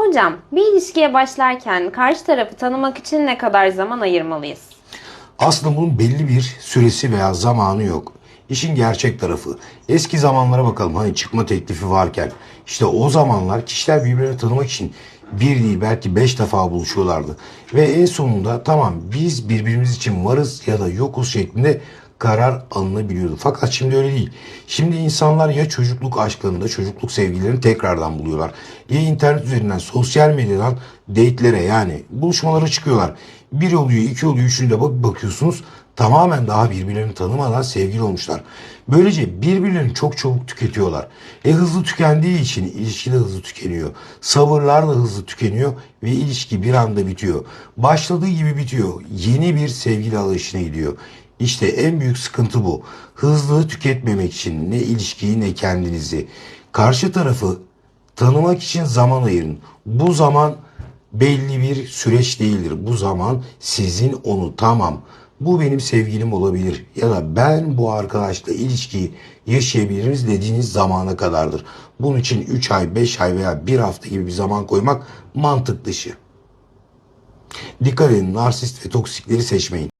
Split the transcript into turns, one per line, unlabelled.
Hocam, bir ilişkiye başlarken karşı tarafı tanımak için ne kadar zaman ayırmalıyız?
Aslında bunun belli bir süresi veya zamanı yok. İşin gerçek tarafı. Eski zamanlara bakalım hani çıkma teklifi varken. işte o zamanlar kişiler birbirlerini tanımak için bir değil belki beş defa buluşuyorlardı. Ve en sonunda tamam biz birbirimiz için varız ya da yokuz şeklinde karar alınabiliyordu. Fakat şimdi öyle değil. Şimdi insanlar ya çocukluk aşklarında, çocukluk sevgilerini tekrardan buluyorlar. Ya internet üzerinden, sosyal medyadan date'lere yani buluşmalara çıkıyorlar. Bir oluyor, iki oluyor, üçüncü de bak bakıyorsunuz tamamen daha birbirlerini tanımadan sevgili olmuşlar. Böylece birbirlerini çok çabuk tüketiyorlar. E hızlı tükendiği için ilişki de hızlı tükeniyor. Sabırlar da hızlı tükeniyor ve ilişki bir anda bitiyor. Başladığı gibi bitiyor. Yeni bir sevgili alışına gidiyor. İşte en büyük sıkıntı bu. Hızlı tüketmemek için ne ilişkiyi ne kendinizi. Karşı tarafı tanımak için zaman ayırın. Bu zaman belli bir süreç değildir. Bu zaman sizin onu tamam bu benim sevgilim olabilir ya da ben bu arkadaşla ilişkiyi yaşayabiliriz dediğiniz zamana kadardır. Bunun için 3 ay, 5 ay veya 1 hafta gibi bir zaman koymak mantık dışı. Dikkat edin narsist ve toksikleri seçmeyin.